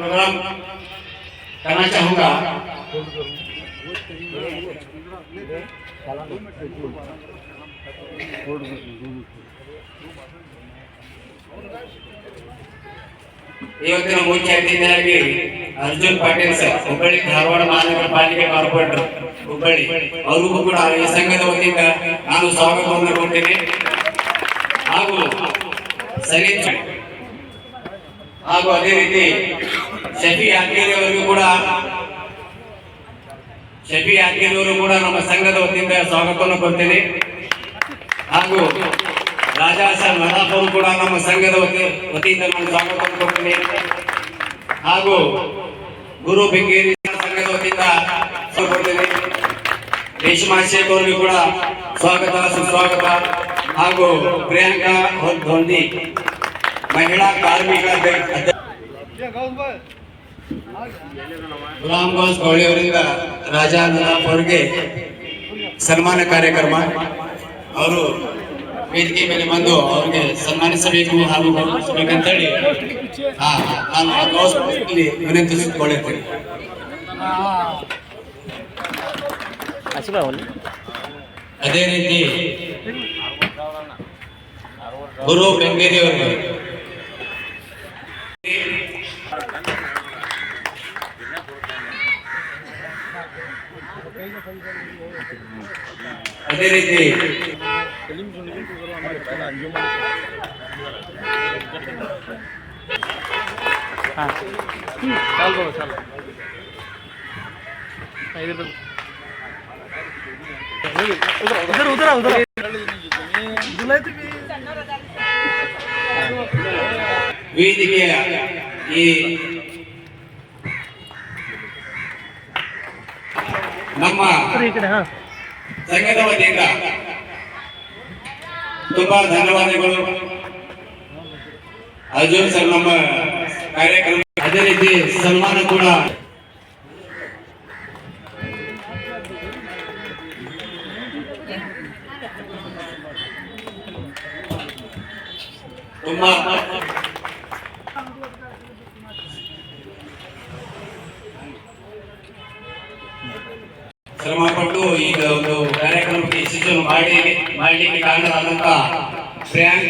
Programme करना चाहूंगा ಇವತ್ತಿನ ಮುಖ್ಯ ಅತಿಥಿಯಾಗಿ ಅರ್ಜುನ್ ಪಾಟೀಲ್ ಸರ್ ಹುಬ್ಬಳ್ಳಿ ಧಾರವಾಡ ಮಹಾನಗರ ಪಾಲಿಕೆ ಕಾರ್ಪೊರೇಟರ್ ಹುಬ್ಬಳ್ಳಿ ಅವ್ರಿಗೂ ಕೂಡ ಈ ಸಂಘದ ವತಿಯಿಂದ ನಾನು ಸ್ವಾಗತವನ್ನು ಕೊಡ್ತೇನೆ ಹಾಗೂ ಸಲೀಂ ಹಾಗೂ ಅದೇ ರೀತಿ ಶಫಿ ಯಾದಗಿರಿ ಕೂಡ ಶಫಿ ಯಾದಗಿರಿ ಕೂಡ ನಮ್ಮ ಸಂಘದ ವತಿಯಿಂದ ಸ್ವಾಗತವನ್ನು ಕೊಡ್ತೀನಿ. ಹಾಗೂ ರಾಜಾ ಸರ್ ಕೂಡ ನಮ್ಮ ಸಂಘದ ವತಿ ವತಿಯಿಂದ ನಾನು ಸ್ವಾಗತವನ್ನು ಕೊಡ್ತೀನಿ. ಹಾಗೂ ಗುರು ಬೆಂಗೇರಿ ಸಂಘದ ವತಿಯಿಂದ ಕೊಡ್ತೀನಿ. ರೇಷ್ಮಾ ಕೂಡ ಸ್ವಾಗತ, ಸುಸ್ವಾಗತ. ಹಾಗೂ ಪ್ರಿಯಾಂಕಾ ಧೋನಿ ಮಹಿಳಾ ಕಾರ್ಮಿಕ ಗೋಸ್ ಗೌಳಿ ಅವರಿಂದ ರಾಜಾ ನದಾಫ್ ಅವರಿಗೆ ಸನ್ಮಾನ ಕಾರ್ಯಕ್ರಮ. ಅವರು ವೇದಿಕೆ ಮೇಲೆ ಬಂದು ಅವರಿಗೆ ಸನ್ಮಾನಿಸಬೇಕು ಹಾಗೂ ಗೌರವಿಸಬೇಕಂತೇಳಿ ನಾನು ಗೌರವದಲ್ಲಿ ವಿನಂತಿಸಿಕೊಳ್ಳುತ್ತೇನೆ. ಅದೇ ರೀತಿ ಗುರು ಬೆಂಗೇರಿ ಅವರಿಗೆ ಅದೇ ರೀತಿ चाल बोलो चाल उधर उधर उधर ವೇದಿಕೆಯ ಈ ನಮ್ಮ ಈ ಕಡೆ ಹಾ ಸಂಘದ ವತಿಯಿಂದ ತುಂಬಾ ಧನ್ಯವಾದಗಳು. ಅರ್ಜುನ್ ಸರ್ ನಮ್ಮ ಕಾರ್ಯಕ್ರಮ ಅದೇ ರೀತಿ ಸನ್ಮಾನ ಕೂಡ. ತುಂಬಾ ಶ್ರಮ ಪಟ್ಟು ಈಗ ಒಂದು ಕಾರ್ಯಕ್ರಮಕ್ಕೆ ಯಶಸ್ಸನ್ನು ಮಾಡಿ ಮಾಡಲಿಕ್ಕೆ ಕಾರಣರಾದಂತ ಪ್ರಿಯಾಂಕ್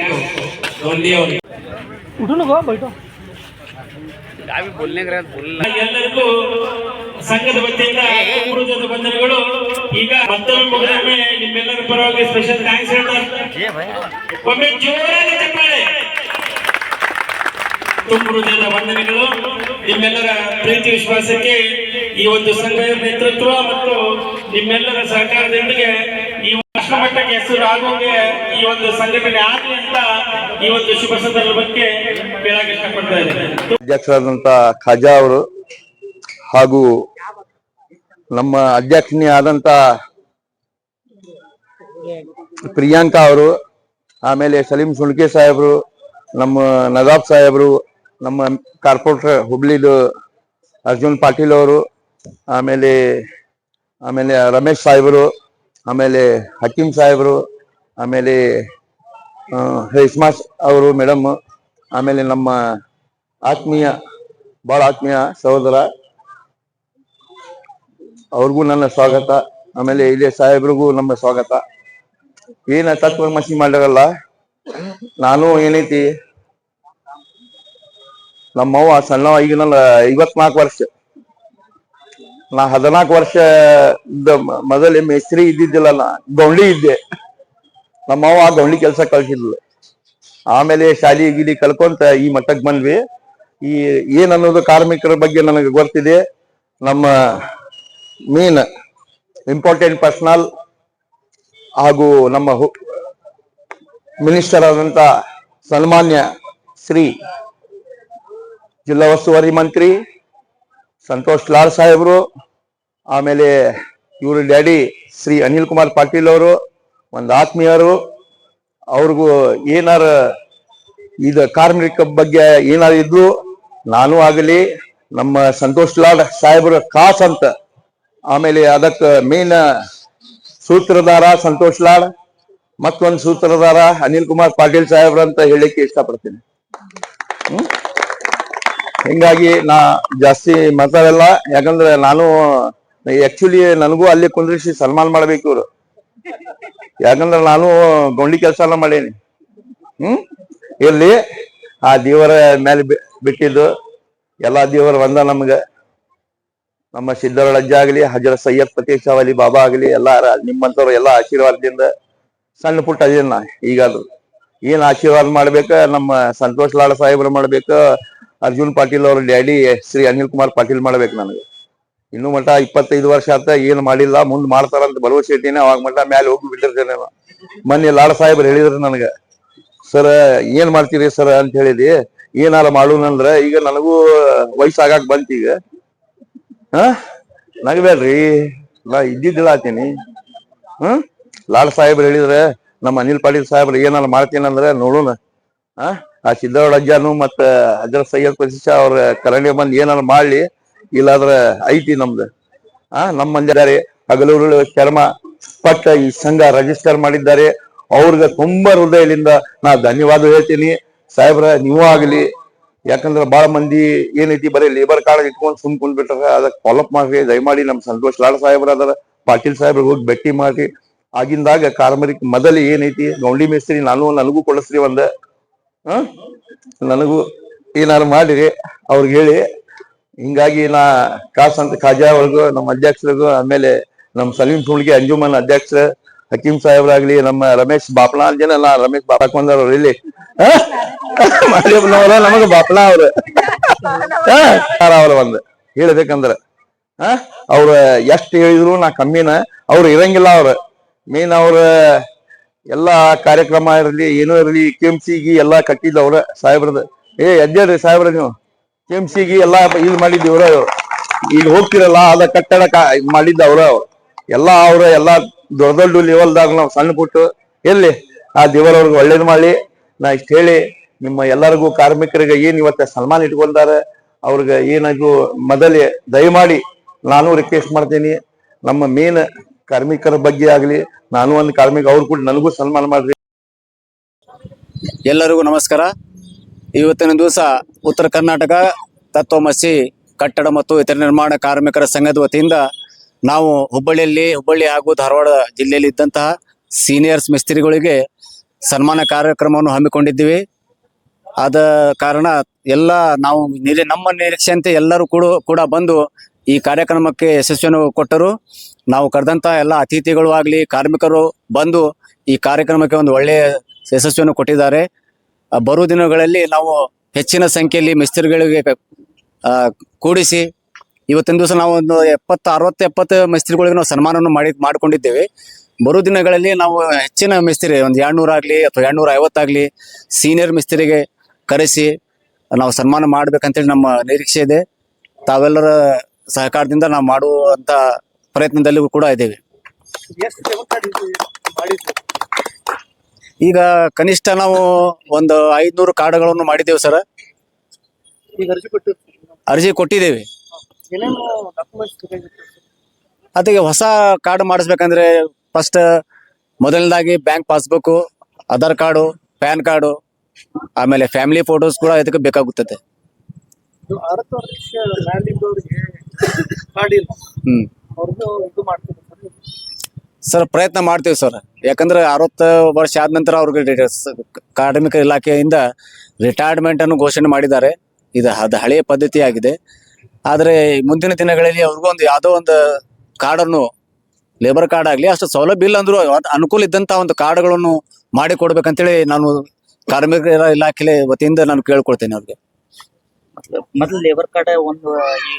ಕೊಲ್ಲಿ ಅವನು ಎಲ್ಲರಿಗೂ ಸಂಘದ ವತಿಯಿಂದ ಕುರುಜದ ಬಂಧನಗಳು. ಈಗ ಮತ್ತೊಮ್ಮೆ ನಿಮ್ಮೆಲ್ಲರ ಪರವಾಗಿ ಸ್ಪೆಷಲ್ ಥ್ಯಾಂಕ್ಸ್ ಹೇಳ್ತಾರೆ ಒಮ್ಮೆ ಜೋರಾಗಿ ಚಪ್ಪಾಳೆ ಹೃದಯದ ವಂದನೆಗಳು. ನಿಮ್ಮೆಲ್ಲರ ಪ್ರೀತಿ ವಿಶ್ವಾಸಕ್ಕೆ ಈ ಒಂದು ಸಂಘದ ನೇತೃತ್ವ ಮತ್ತು ನಿಮ್ಮೆಲ್ಲರ ಸಹಕಾರದೊಂದಿಗೆ ರಾಷ್ಟ್ರ ಮಟ್ಟಕ್ಕೆ ಹೆಸರು ಆಗುವಂಗೆ ಈ ಒಂದು ಸಂಘಟನೆ ಆಗಲಿ ಅಂತ ಈ ಒಂದು ಶುಭ ಸಂದರ್ಭಕ್ಕೆ ಕೇಳಕ್ಕೆ ಇಷ್ಟಪಡ್ತಾ ಇದ್ದೇನೆ. ಅಧ್ಯಕ್ಷರಾದಂಥ ಖಾಜಾ ಅವರು ಹಾಗೂ ನಮ್ಮ ಅಧ್ಯಕ್ಷಿಣಿ ಆದಂತ ಪ್ರಿಯಾಂಕಾ ಅವರು, ಆಮೇಲೆ ಸಲೀಂ ಸುಳ್ಕೆ ಸಾಹೇಬರು, ನಮ್ಮ ನದಾಬ್ ಸಾಹೇಬರು, ನಮ್ಮ ಕಾರ್ಪೊರೇಟರ್ ಹುಬ್ಳಿದು ಅರ್ಜುನ್ ಪಾಟೀಲ್ ಅವರು, ಆಮೇಲೆ ಆಮೇಲೆ ರಮೇಶ್ ಸಾಹೇಬರು ಆಮೇಲೆ ಹಕೀಂ ಸಾಹೇಬರು, ಆಮೇಲೆ ರೇಷ್ಮಾ ಅವರು ಮೇಡಮ್, ಆಮೇಲೆ ನಮ್ಮ ಆತ್ಮೀಯ ಬಹಳ ಆತ್ಮೀಯ ಸಹೋದರ, ಅವ್ರಿಗೂ ನನ್ನ ಸ್ವಾಗತ. ಆಮೇಲೆ ಇಲ್ಲಿ ಸಾಹೇಬ್ರಿಗೂ ನಮ್ಮ ಸ್ವಾಗತ. ಏನ ತತ್ವ ಮಸಿ ಮಾಡಿರಲ್ಲ ನಾನು ಏನೈತಿ, ನಮ್ಮವ್ವ ಸಣ್ಣವ ಈಗ ನನ್ನ ಐವತ್ನಾಲ್ಕು ವರ್ಷ. ನಾ ಹದಿನಾಲ್ಕು ವರ್ಷ ಮೊದಲೇ ಮೇಸ್ತ್ರಿ ಇದ್ದಿದ್ದಿಲ್ಲ ನಾ ಗೌಂಡಿ ಇದ್ದೆ. ನಮ್ಮ ನಮ್ಮವ್ವ ಗೌಂಡಿ ಕೆಲಸ ಕಳ್ಸಿದ್ಲು. ಆಮೇಲೆ ಶಾಲಿ ಗಿಲಿ ಕಲ್ಕೊಂತ ಈ ಮಟ್ಟಕ್ಕೆ ಬಂದ್ವಿ. ಈ ಏನ್ ಅನ್ನೋದು ಕಾರ್ಮಿಕರ ಬಗ್ಗೆ ನನಗೆ ಗೊತ್ತಿದೆ. ನಮ್ಮ ಮೇನ್ ಇಂಪಾರ್ಟೆಂಟ್ ಪರ್ಸನಲ್ ಹಾಗೂ ನಮ್ಮ ಮಿನಿಸ್ಟರ್ ಆದಂತ ಸನ್ಮಾನ್ಯ ಶ್ರೀ ಜಿಲ್ಲಾ ಉಸ್ತುವಾರಿ ಮಂತ್ರಿ ಸಂತೋಷ್ ಲಾಲ್ ಸಾಹೇಬರು, ಆಮೇಲೆ ಇವ್ರ ಡ್ಯಾಡಿ ಶ್ರೀ ಅನಿಲ್ ಕುಮಾರ್ ಪಾಟೀಲ್ ಅವರು, ಒಂದು ಆತ್ಮೀಯರು. ಅವ್ರಿಗೂ ಏನಾರ ಇದು ಕಾರ್ಮಿಕ ಬಗ್ಗೆ ಏನಾರು ಇದ್ರು ನಾನು ಆಗಲಿ, ನಮ್ಮ ಸಂತೋಷ್ ಲಾಡ್ ಸಾಹೇಬ್ರ ಕಾಸ್ ಅಂತ. ಆಮೇಲೆ ಅದಕ್ಕೆ ಮೇನ್ ಸೂತ್ರಧಾರ ಸಂತೋಷ್ ಲಾಡ್ ಮತ್ತೊಂದು ಸೂತ್ರಧಾರ ಅನಿಲ್ ಕುಮಾರ್ ಪಾಟೀಲ್ ಸಾಹೇಬ್ರ ಅಂತ ಹೇಳಲಿಕ್ಕೆ ಇಷ್ಟಪಡ್ತೀನಿ. ಹ್ಮ್? ಹಿಂಗಾಗಿ ನಾ ಜಾಸ್ತಿ ಮಾತಾಡಲ್ಲ. ಯಾಕಂದ್ರೆ ನಾನು ಆಕ್ಚುಲಿ ನನಗೂ ಅಲ್ಲಿ ಕುಂದ್ರಿಸಿ ಸನ್ಮಾನ ಮಾಡ್ಬೇಕು ಇವ್ರು. ಯಾಕಂದ್ರೆ ನಾನು ಗೌಂಡಿ ಕೆಲಸ ಎಲ್ಲ ಮಾಡೇನಿ. ಹ್ಮ್? ಇಲ್ಲಿ ಆ ದೇವರ ಮೇಲೆ ಬಿಟ್ಟಿದ್ದು. ಎಲ್ಲಾ ದೇವರು ಬಂದ ನಮ್ಗೆ. ನಮ್ಮ ಸಿದ್ದರ ಅಜ್ಜ ಆಗಲಿ, ಹಜರ ಸೈಯದ್ ಪ್ರತೀಕ್ಷ ಅಲಿ ಬಾಬಾ ಆಗಲಿ, ಎಲ್ಲಾರ ನಿಮ್ಮಂಥವ್ರು ಎಲ್ಲಾ ಆಶೀರ್ವಾದದಿಂದ ಸಣ್ಣ ಪುಟ್ಟ ಅದೇನ ಈಗಾದ್ರು. ಏನ್ ಆಶೀರ್ವಾದ ಮಾಡ್ಬೇಕ, ನಮ್ಮ ಸಂತೋಷ್ ಲಾಡ ಸಾಹೇಬ್ರು ಮಾಡ್ಬೇಕ ಅರ್ಜುನ್ ಪಾಟೀಲ್ ಅವ್ರ ಡ್ಯಾಡಿ ಶ್ರೀ ಅನಿಲ್ ಕುಮಾರ್ ಪಾಟೀಲ್ ಮಾಡ್ಬೇಕು ನನಗೆ. ಇನ್ನು ಮಟ ಇಪ್ಪತ್ತೈದು ವರ್ಷ ಆತ ಏನ್ ಮಾಡಿಲ್ಲ, ಮುಂದ್ ಮಾಡ್ತಾರಂತ ಭರವಸೆ ಇಟ್ಟಿನ, ಅವಾಗ ಮಟ ಮ್ಯಾಲೆ ಹೋಗಿ ಬಿಟ್ಟಿರ್ತೇನೆ ನಾನು. ಮೊನ್ನೆ ಲಾಡ್ ಸಾಹೇಬ್ರು ಹೇಳಿದ್ರು ನನಗ, ಸರ್, ಏನ್ ಮಾಡ್ತೀರಿ ಸರ್? ಅಂತ ಹೇಳಿದಿ ಏನಾರ ಮಾಡೋಣಂದ್ರ ಈಗ ನನಗೂ ವಯಸ್ಸಾಗಾಕ್ ಬಂತ ಈಗ. ಹ? ನಗಬೇಡ್ರಿ ನಾ ಇದ್ದಿದ್ದಿಲ್ಲ ಆತೀನಿ ಹ್ಮ್? ಲಾಡ್ ಸಾಹೇಬ್ರು ಹೇಳಿದ್ರೆ, ನಮ್ಮ ಅನಿಲ್ ಪಾಟೀಲ್ ಸಾಹೇಬ್ರು ಏನಾರ ಮಾಡ್ತೀನಂದ್ರೆ ನೋಡೋಣ. ಆ ಆ ಸಿದ್ದರಾಡ ಅಜ್ಜಾನು ಮತ್ತ ಅಜರ್ ಸೈಯದ್ ಪ್ರತಿಷ್ಠ ಅವ್ರ ಕರಣಿ ಬಂದ್ ಏನಾರ ಮಾಡ್ಲಿ, ಇಲ್ಲಾದ್ರ ಐತಿ ನಮ್ದು. ಆ ನಮ್ಮ ಮಂದಿದ್ದಾರೆ ಹಗಲೂರು ಚರ್ಮ ಪಟ್ಟ ಈ ಸಂಘ ರಿಜಿಸ್ಟರ್ ಮಾಡಿದ್ದಾರೆ. ಅವ್ರಿಗೆ ತುಂಬಾ ಹೃದಯದಿಂದ ನಾ ಧನ್ಯವಾದ ಹೇಳ್ತೀನಿ. ಸಾಹೇಬ್ರ, ನೀವು ಆಗ್ಲಿ. ಯಾಕಂದ್ರೆ ಬಹಳ ಮಂದಿ ಏನೈತಿ ಬರೀ ಲೇಬರ್ ಕಾರ್ಡ್ ಇಟ್ಕೊಂಡು ಸುಮ್ ಕುಂದ್ಬಿಟ್ರ ಅದಕ್ಕೆ ಫಾಲೋಅಪ್ ಮಾಡ್ರಿ. ದಯಮಾಡಿ ನಮ್ ಸಂತೋಷ್ ಲಾಡ್ ಸಾಹೇಬ್ರ ಅದರ. ಪಾಟೀಲ್ ಸಾಹೇಬ್ರಿಗೆ ಹೋಗಿ ಭೇಟಿ ಮಾಡ್ರಿ. ಆಗಿಂದಾಗ ಕಾರ್ಮರಿಕ್ ಮೊದಲು ಏನೈತಿ, ಗೌಂಡಿ ಮೇಸ್ತ್ರಿ ನಾನು ನನಗೂ ಕೊಡಸ್ರಿ ಒಂದ. ನನಗೂ ಏನಾರು ಮಾಡಿರಿ, ಅವ್ರಿಗೆ ಹೇಳಿ. ಹಿಂಗಾಗಿ ನಾ ಕಾಸ್ ಅಂತ ಖಾಜಾ ಅವ್ರಿಗೂ, ನಮ್ಮ ಅಧ್ಯಕ್ಷರಿಗೂ, ಆಮೇಲೆ ನಮ್ಮ ಸಲೀಂ ಸುಳ್ಗಿ ಅಂಜುಮನ್ ಅಧ್ಯಕ್ಷ ಹಕೀಂ ಸಾಹೇಬ್ರಾಗ್ಲಿ, ನಮ್ಮ ರಮೇಶ್ ಬಾಪ್ಲಾ ಜನ ನಾ ರಮೇಶ್ ಅವ್ರು ಇಲ್ಲಿ. ಮಾದೇವ್ನವ್ರ ನಮಗ ಬಾಪ್ಲಾ ಅವ್ರು. ಅವ್ರ ಒಂದು? ಹೇಳ್ಬೇಕಂದ್ರ, ಹ? ಅವ್ರ ಎಷ್ಟ್ ಹೇಳಿದ್ರು ನಾ ಕಮ್ಮಿನ, ಅವ್ರು ಇರಂಗಿಲ್ಲ ಅವ್ರ. ಮೇನ್ ಅವ್ರ ಎಲ್ಲಾ ಕಾರ್ಯಕ್ರಮ ಇರಲಿ, ಏನೋ ಇರಲಿ ಕೆಎಂಸಿಗಿ ಎಲ್ಲಾ ಕಟ್ಟಿದ್ದವ್ರ ಸಾಹೇಬ್ರದ. ಏ, ಎದ್ದೇಳ್ರಿ ಸಾಹೇಬ್ರ ನೀವು. ಕೆ ಎಂ ಸಿಗಿ ಎಲ್ಲಾ ಇದು ಮಾಡಿದ್ದೀವ್ರ ಈಗ ಹೋಗ್ತಿರಲ್ಲ, ಅದ ಕಟ್ಟಡ ಕಾ- ಮಾಡಿದ್ದ ಅವ್ರ. ಅವ್ರು ಎಲ್ಲಾ ಅವ್ರ ಎಲ್ಲಾ ದೊಡ್ಡ ದೊಡ್ಡ ಲೆವೆಲ್ದಾಗ ನಾವು ಸಣ್ಣ ಪುಟ್ಟು. ಎಲ್ಲಿ ಆ ದೇವರವ್ರಿಗೆ ಒಳ್ಳೇದು ಮಾಡಿ ನಾ ಇಷ್ಟ ಹೇಳಿ ನಿಮ್ಮ ಎಲ್ಲರಿಗೂ ಕಾರ್ಮಿಕರಿಗೆ ಏನ್ ಇವತ್ತ ಸನ್ಮಾನ ಇಟ್ಕೊಂಡಾರ, ಅವ್ರಿಗೆ ಏನಾದ್ರು ಮೊದಲೇ ದಯಮಾಡಿ, ನಾನು ರಿಕ್ವೆಸ್ಟ್ ಮಾಡ್ತೀನಿ. ನಮ್ಮ ಮೇನ್ ಕಾರ್ಮಿಕರ ಬಗ್ಗೆ ಆಗಲಿ, ನಾನು ಒಂದು ಕಾರ್ಮಿಕ, ಅವ್ರು ಕೂಡ ನನಗೂ ಸನ್ಮಾನ ಮಾಡ್ರಿ. ಎಲ್ಲರಿಗೂ ನಮಸ್ಕಾರ. ಇವತ್ತಿನ ದಿವಸ ಉತ್ತರ ಕರ್ನಾಟಕ ತತ್ವಮಸಿ ಕಟ್ಟಡ ಮತ್ತು ಇತರ ನಿರ್ಮಾಣ ಕಾರ್ಮಿಕರ ಸಂಘದ ವತಿಯಿಂದ ನಾವು ಹುಬ್ಬಳ್ಳಿಯಲ್ಲಿ, ಹುಬ್ಬಳ್ಳಿ ಹಾಗೂ ಧಾರವಾಡ ಜಿಲ್ಲೆಯಲ್ಲಿ ಇದ್ದಂತಹ ಸೀನಿಯರ್ಸ್ ಮಿಸ್ತ್ರಿಗಳಿಗೆ ಸನ್ಮಾನ ಕಾರ್ಯಕ್ರಮವನ್ನು ಹಮ್ಮಿಕೊಂಡಿದ್ದೀವಿ. ಆದ ಕಾರಣ ಎಲ್ಲ ನಾವು ನಿರೀ ನಮ್ಮ ನಿರೀಕ್ಷೆಯಂತೆ ಎಲ್ಲರೂ ಕೂಡ ಕೂಡ ಬಂದು ಈ ಕಾರ್ಯಕ್ರಮಕ್ಕೆ ಯಶಸ್ವಿಯನ್ನು ಕೊಟ್ಟರು. ನಾವು ಕರೆದಂತ ಎಲ್ಲ ಅತಿಥಿಗಳು ಆಗಲಿ, ಕಾರ್ಮಿಕರು ಬಂದು ಈ ಕಾರ್ಯಕ್ರಮಕ್ಕೆ ಒಂದು ಒಳ್ಳೆಯ ಯಶಸ್ವಿಯನ್ನು ಕೊಟ್ಟಿದ್ದಾರೆ. ಬರುವ ದಿನಗಳಲ್ಲಿ ನಾವು ಹೆಚ್ಚಿನ ಸಂಖ್ಯೆಯಲ್ಲಿ ಮಿಸ್ತ್ರಿಗಳಿಗೆ ಕೂಡಿಸಿ ಇವತ್ತಿನ ದಿವಸ ನಾವು ಒಂದು ಎಪ್ಪತ್ತು, ಅರವತ್ತು, ಎಪ್ಪತ್ತು ಮಿಸ್ತ್ರಿಗಳಿಗೆ ನಾವು ಸನ್ಮಾನವನ್ನು ಮಾಡಿ, ಮಾಡಿಕೊಂಡಿದ್ದೇವೆ. ಬರುವ ದಿನಗಳಲ್ಲಿ ನಾವು ಹೆಚ್ಚಿನ ಮಿಸ್ತ್ರಿ, ಒಂದು ಎರಡ್ನೂರು ಆಗಲಿ ಅಥವಾ ಎರಡ್ನೂರ ಐವತ್ತಾಗಲಿ ಸೀನಿಯರ್ ಮಿಸ್ತ್ರಿಗೆ ಕರೆಸಿ ನಾವು ಸನ್ಮಾನ ಮಾಡ್ಬೇಕಂತೇಳಿ ನಮ್ಮ ನಿರೀಕ್ಷೆ ಇದೆ. ತಾವೆಲ್ಲರ ಸಹಕಾರದಿಂದ ನಾವು ಮಾಡುವಂತ ಪ್ರಯತ್ನದಲ್ಲಿ ಕೂಡ ಇದ್ದೇವೆ. ಈಗ ಕನಿಷ್ಠ ನಾವು ಒಂದು ಐದ್ನೂರು ಕಾರ್ಡ್ಗಳನ್ನು ಮಾಡಿದ್ದೇವೆ ಸರ್. ಅರ್ಜಿ ಕೊಟ್ಟು ಅರ್ಜಿ ಕೊಟ್ಟಿದ್ದೇವೆ. ಅದಕ್ಕೆ ಹೊಸ ಕಾರ್ಡ್ ಮಾಡಿಸ್ಬೇಕಂದ್ರೆ ಫಸ್ಟ್ ಮೊದಲನೇದಾಗಿ bank passbook Aadhaar card PAN card ಆಮೇಲೆ ಫ್ಯಾಮಿಲಿ ಫೋಟೋಸ್ ಕೂಡ ಇದಕ್ಕೆ ಬೇಕಾಗುತ್ತದೆ. ಹ್ಮ್. ಅವ್ರದ್ದು ಇದು ಸರ್ ಪ್ರಯತ್ನ ಮಾಡ್ತೀವಿ ಸರ್. ಯಾಕಂದ್ರೆ ಅರವತ್ತು ವರ್ಷ ಆದ ನಂತರ ಅವ್ರಿಗೆ ಕಾರ್ಮಿಕ ಇಲಾಖೆಯಿಂದ ರಿಟೈರ್ಮೆಂಟ್ ಅನ್ನು ಘೋಷಣೆ ಮಾಡಿದ್ದಾರೆ. ಇದು ಅದು ಹಳೆಯ ಪದ್ಧತಿ ಆಗಿದೆ ಆದರೆ ಮುಂದಿನ ದಿನಗಳಲ್ಲಿ ಅವ್ರಿಗೂ ಒಂದು ಯಾವುದೋ ಒಂದು ಕಾರ್ಡನ್ನು ಲೇಬರ್ ಕಾರ್ಡ್ ಆಗಲಿ ಅಷ್ಟು ಸೌಲಭ್ಯ ಇಲ್ಲ ಅಂದ್ರೂ ಅನುಕೂಲ ಇದ್ದಂತ ಒಂದು ಕಾರ್ಡ್ಗಳನ್ನು ಮಾಡಿ ಕೊಡ್ಬೇಕಂತೇಳಿ ನಾನು ಕಾರ್ಮಿಕರ ಇಲಾಖೆ ವತಿಯಿಂದ ನಾನು ಕೇಳ್ಕೊಳ್ತೇನೆ ಅವ್ರಿಗೆ. ಮೊದಲು ಲೇಬರ್ ಕಾರ್ಡ್ ಒಂದು ಈ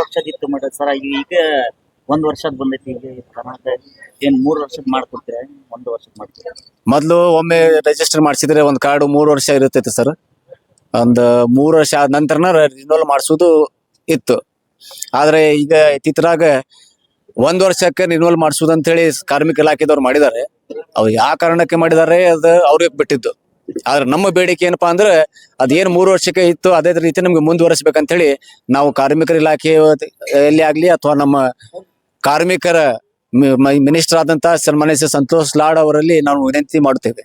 ವರ್ಷದ ಇತ್ತು ಮೇಡಮ್ ಸರ್ ಈಗ ಒಂದ್ ವರ್ಷದ ಬಂದೈತಿ, ಈಗ ಕರ್ನಾಟಕ ಏನ್ ಮೂರ್ ವರ್ಷದ್ ಮಾಡ್ಕೊಡ್ತೀರಾ ಒಂದ್ ವರ್ಷದ್ ಮಾಡ್ತೀರಾ ಮೊದಲು ಒಮ್ಮೆ ರಿಜಿಸ್ಟರ್ ಮಾಡಿಸಿದ್ರೆ ಒಂದು ಕಾರ್ಡ್ ಮೂರು ವರ್ಷ ಇರುತ್ತೈತೆ ಸರ್ ಒಂದು ಮೂರು ವರ್ಷ ಆದ ನಂತರನ ರಿನ್ಯೂವಲ್ ಮಾಡಿಸೋದು ಇತ್ತು. ಆದರೆ ಈಗ ಇತ್ತಿತ್ತರಾಗ ಒಂದ್ ವರ್ಷಕ್ಕೆ ರಿನ್ಯೂವಲ್ ಮಾಡಿಸೋದು ಅಂತೇಳಿ ಕಾರ್ಮಿಕ ಇಲಾಖೆದವ್ರು ಮಾಡಿದ್ದಾರೆ. ಅವ್ರು ಯಾವ ಕಾರಣಕ್ಕೆ ಮಾಡಿದ್ದಾರೆ, ಅದು ಅವ್ರಿಗೆ ಬಿಟ್ಟಿದ್ದು. ಆದ್ರೆ ನಮ್ಮ ಬೇಡಿಕೆ ಏನಪ್ಪಾ ಅಂದ್ರೆ ಅದೇನು ಮೂರು ವರ್ಷಕ್ಕೆ ಇತ್ತು, ಅದೇ ರೀತಿ ನಮ್ಗೆ ಮುಂದುವರಿಸಬೇಕಂತೇಳಿ ನಾವು ಕಾರ್ಮಿಕರ ಇಲಾಖೆ ಎಲ್ಲಿ ಆಗ್ಲಿ ಅಥವಾ ನಮ್ಮ ಕಾರ್ಮಿಕರ ಮಿನಿಸ್ಟರ್ ಆದಂತಹ ಸನ್ಮಾನ್ಯ ಶ್ರೀ ಸಂತೋಷ್ ಲಾಡ್ ಅವರಲ್ಲಿ ನಾವು ವಿನಂತಿ ಮಾಡುತ್ತೇವೆ.